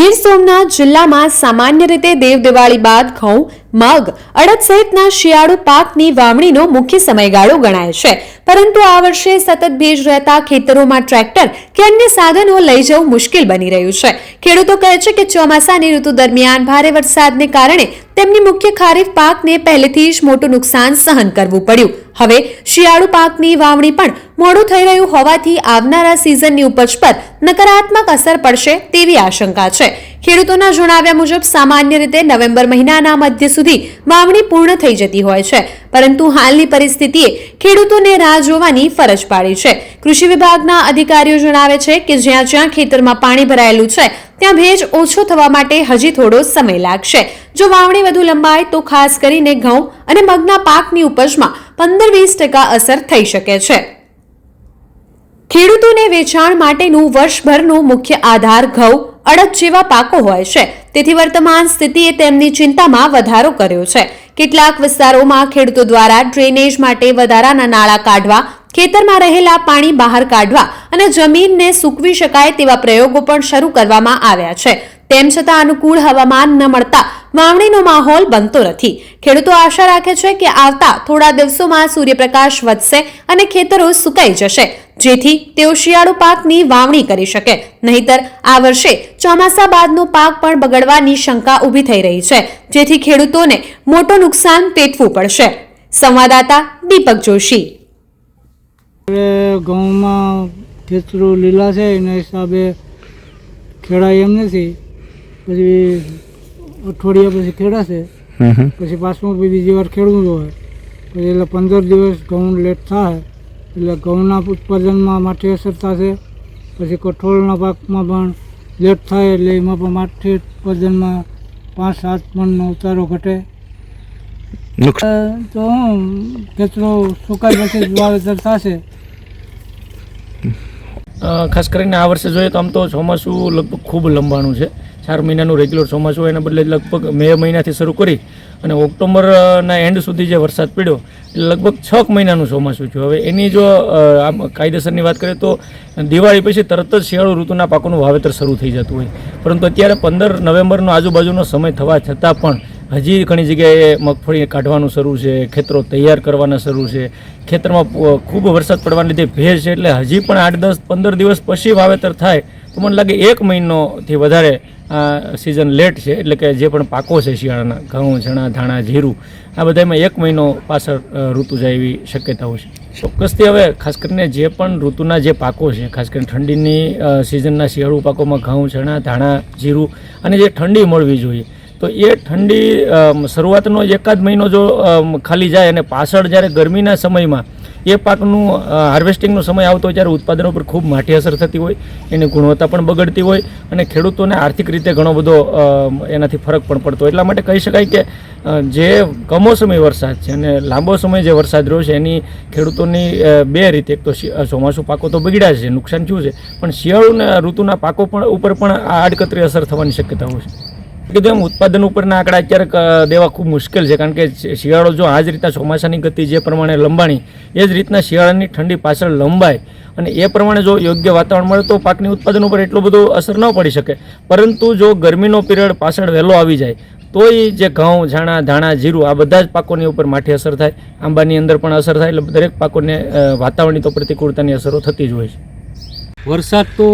ગીર સોમનાથ જિલ્લામાં સામાન્ય રીતે દેવ દિવાળી બાદ ઘઉં મગ, અડદ સહિતના શિયાળુ પાકની વાવણીનો મુખ્ય સમયગાળો ગણાય છે. પરંતુ આ વર્ષે સતત ભેજ રહેતા ખેતરોમાં ટ્રેક્ટર કે અન્ય સાધનો લઈ જવું મુશ્કેલ બની રહ્યું છે. ખેડૂતો કહે છે કે ચોમાસાની ઋતુ દરમિયાન ભારે વરસાદને કારણે તેમની મુખ્ય ખારીફ પાકને પહેલેથી જ મોટું નુકસાન સહન કરવું પડ્યું. હવે શિયાળુ પાકની વાવણી પણ મોડું થઈ રહ્યું હોવાથી આવનારા સિઝનની ઉપજ પર નકારાત્મક અસર પડશે તેવી આશંકા છે. ખેડૂતોના જણાવ્યા મુજબ, સામાન્ય રીતે નવેમ્બર મહિનાના મધ્ય સુધી વાવણી પૂર્ણ થઈ જતી હોય છે. પરંતુ હાલની પરિસ્થિતિએ ખેડૂતોને રાહ જોવાની ફરજ પાડી છે. કૃષિ વિભાગના અધિકારીઓ જણાવે છે કે, જ્યાં જ્યાં ખેતરમાં પાણી ભરાયેલું છે, ત્યાં ભેજ ઓછો થવા માટે હજી થોડો સમય લાગશે. જો વાવણી વધુ લંબાય, તો ખાસ કરીને ઘઉં અને મગના પાકની ઉપજમાં પંદર વીસ ટકા અસર થઈ શકે છે. ખેડૂતોને વેચાણ માટેનું વર્ષભરનું મુખ્ય આધાર ઘઉં, અડદ જેવા પાકો હોય છે. તેથી વર્તમાન સ્થિતિએ તેમની ચિંતામાં વધારો કર્યો છે. કેટલાક વિસ્તારોમાં ખેડૂતો દ્વારા ડ્રેનેજ માટે વધારાના નાળા કાઢવા, ખેતરમાં રહેલા પાણી બહાર કાઢવા અને જમીનને સૂકવી શકાય તેવા પ્રયોગો પણ શરૂ કરવામાં આવ્યા છે. તેમ છતાં અનુકૂળ હવામાન ન મળતા વાવણીનો માહોલ બનતો નથી. ખેડૂતો આશા રાખે છે કે આવતા થોડા દિવસોમાં સૂર્યપ્રકાશ વધશે અને ખેતરો સુકાઈ જશે. જેથી તેઓ શિયાળુ પાકની વાવણી કરી શકે. નહીતર આ વર્ષે ચોમાસા બાદનો પાક પણ બગડવાની શંકા ઊભી થઈ રહી છે જેથી ખેડૂતોને મોટું નુકસાન પેટવું પડશે. સંવાદદાતા દીપક જોશી. ઘઉંમાં ખેતરો લીલા છે એના હિસાબે ખેડાય એમ નથી. પછી અઠવાડિયા પછી ખેડાશે. પછી પાછું બીજી વાર ખેડવું હોય. પછી એટલે પંદર દિવસ ઘઉં લેટ થાય. એટલે ઘઉંના ઉત્પાદનમાં માઠી અસર થશે પછી કઠોળના પાકમાં પણ લેટ થાય એટલે એમાં પણ માઠી ઉત્પાદનમાં પાંચ સાત મણનો ઉતારો ઘટે. નુકસાન તો ખેતરો સુકાઈ પછી વાવેતર થશે. ખાસ કરીને આ વર્ષે જોઈએ તો આમ તો ચોમાસું લગભગ ખૂબ લંબાણું છે. ચાર મહિનાનું રેગ્યુલર ચોમાસું હોય એના બદલે લગભગ મે મહિનાથી શરૂ કરી અને ઓક્ટોબરના એન્ડ સુધી જે વરસાદ પડ્યો, એટલે લગભગ છ મહિનાનું ચોમાસું થયું. હવે એની જો આમ કાયદેસરની વાત કરીએ તો દિવાળી પછી તરત જ શિયાળુ ઋતુના પાકોનું વાવેતર શરૂ થઈ જતું હોય. પરંતુ અત્યારે પંદર નવેમ્બરનો આજુબાજુનો સમય થવા છતાં પણ હજી ઘણી જગ્યાએ મગફળી કાઢવાનું શરૂ છે, ખેતરો તૈયાર કરવાના શરૂ છે. ખેતરમાં ખૂબ વરસાદ પડવાને લીધે ભેજ છે એટલે હજી પણ આઠ દસ પંદર દિવસ પછી વાવેતર થાય તો મને લાગે એક મહિનોથી વધારે, આ સિઝન લેટ છે. એટલે કે જે પણ પાકો છે શિયાળાના, ઘઉં, ચણા, ધાણા, જીરું, આ બધામાં એક મહિનો પાછળ ઋતુ જાય એવી શક્યતાઓ છે. ચોક્કસથી હવે ખાસ કરીને જે પણ ઋતુના જે પાકો છે, ખાસ કરીને ઠંડીની સિઝનના શિયાળુ પાકોમાં ઘઉં, ચણા, ધાણા, જીરું અને જે ઠંડી મળવી જોઈએ તો એ ઠંડી શરૂઆતનો એકાદ મહિનો જો ખાલી જાય અને પાછળ જ્યારે ગરમીના સમયમાં એ પાકનું હાર્વેસ્ટિંગનો સમય આવતો હોય ત્યારે ઉત્પાદનો પર ખૂબ માઠી અસર થતી હોય, એની ગુણવત્તા પણ બગડતી હોય અને ખેડૂતોને આર્થિક રીતે ઘણો બધો એનાથી ફરક પણ પડતો હોય. એટલા માટે કહી શકાય કે જે કમોસમી વરસાદ છે અને લાંબો સમય જે વરસાદ રહ્યો છે, એની ખેડૂતોની બે રીતે. એક તો ચોમાસું પાકો તો બગડ્યા છે, નુકસાન થયું છે, પણ શિયાળુના ઋતુના પાકો પણ ઉપર પણ આ આડકતરી અસર થવાની શક્યતાઓ છે. કીધું એમ ઉત્પાદન ઉપરના આંકડા અત્યારે દેવા ખૂબ મુશ્કેલ છે, કારણ કે શિયાળો જો આ જ રીતના ચોમાસાની ગતિ જે પ્રમાણે લંબાણી, એ જ રીતના શિયાળાની ઠંડી પાછળ લંબાય અને એ પ્રમાણે જો યોગ્ય વાતાવરણ મળે તો પાકની ઉત્પાદન ઉપર એટલો બધો અસર ન પડી શકે. પરંતુ જો ગરમીનો પિરિયડ પાછળ વહેલો આવી જાય, તોય જે ઘઉં, ઝાણા, ધાણા, જીરું, આ બધા જ પાકોની ઉપર માઠી અસર થાય, આંબાની અંદર પણ અસર થાય, એટલે દરેક પાકોને વાતાવરણની તો પ્રતિકૂળતાની અસરો થતી જ હોય છે. વરસાદ તો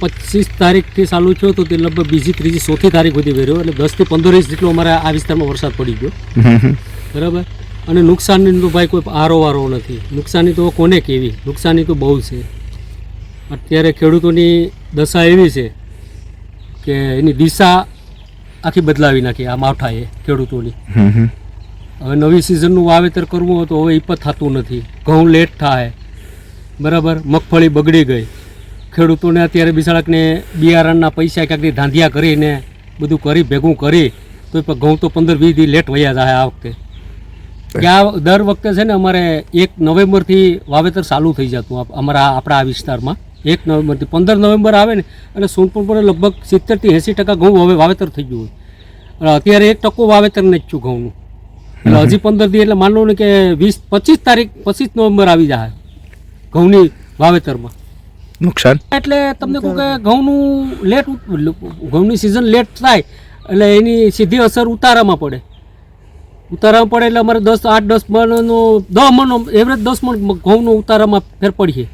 પચીસ તારીખથી ચાલુ થયો તો તે લગભગ બીજી ત્રીજી ચોથી તારીખ સુધી વર્યો એટલે દસથી પંદર ઇંચ જેટલો અમારા આ વિસ્તારમાં વરસાદ પડી ગયો. બરાબર? અને નુકસાનની તો ભાઈ કોઈ આરો વારો નથી. નુકસાની તો કોને કેવી? નુકસાની તો બહુ છે. અત્યારે ખેડૂતોની દશા એવી છે કે એની દિશા આખી બદલાવી નાખી આ માવઠાએ ખેડૂતોની. હવે નવી સિઝનનું વાવેતર કરવું હોય તો હવે એ પણ થતું નથી. ઘઉં લેટ થાય. બરાબર? મગફળી બગડી ગઈ. ખેડૂતોને અત્યારે બિસાડકને બિયારણના પૈસા ક્યાંકથી ધાંધિયા કરીને બધું કરી ભેગું કરી તો પણ ઘઉં તો પંદર વીસ દી લેટ વયા જાય આ વખતે. કે આ દર વખતે છે ને અમારે એક નવેમ્બરથી વાવેતર ચાલુ થઈ જતું અમારા આપણા આ વિસ્તારમાં. એક નવેમ્બરથી પંદર નવેમ્બર આવે ને એટલે સોનપુર પર લગભગ સિત્તેરથી એંસી ટકા ઘઉં હવે વાવેતર થઈ ગયું હોય. અને અત્યારે એક ટકો વાવેતર નથી થયું ઘઉંનું. એટલે હજી પંદર દી એટલે માનલો ને કે વીસ પચીસ તારીખ પચીસ નવેમ્બર આવી જાય ઘઉંની વાવેતરમાં. નુકસાન? એટલે તમને કહું કે ઘઉંનું લેટ ઘઉંની સિઝન લેટ થાય, એટલે એની સીધી અસર ઉતારામાં પડે. ઉતારામાં પડે એટલે અમારે દસ, આઠ, દસ મણનો દસ મણનો એવરેજ દસ મણ ઘઉંનો ઉતારામાં ફેર પડીએ.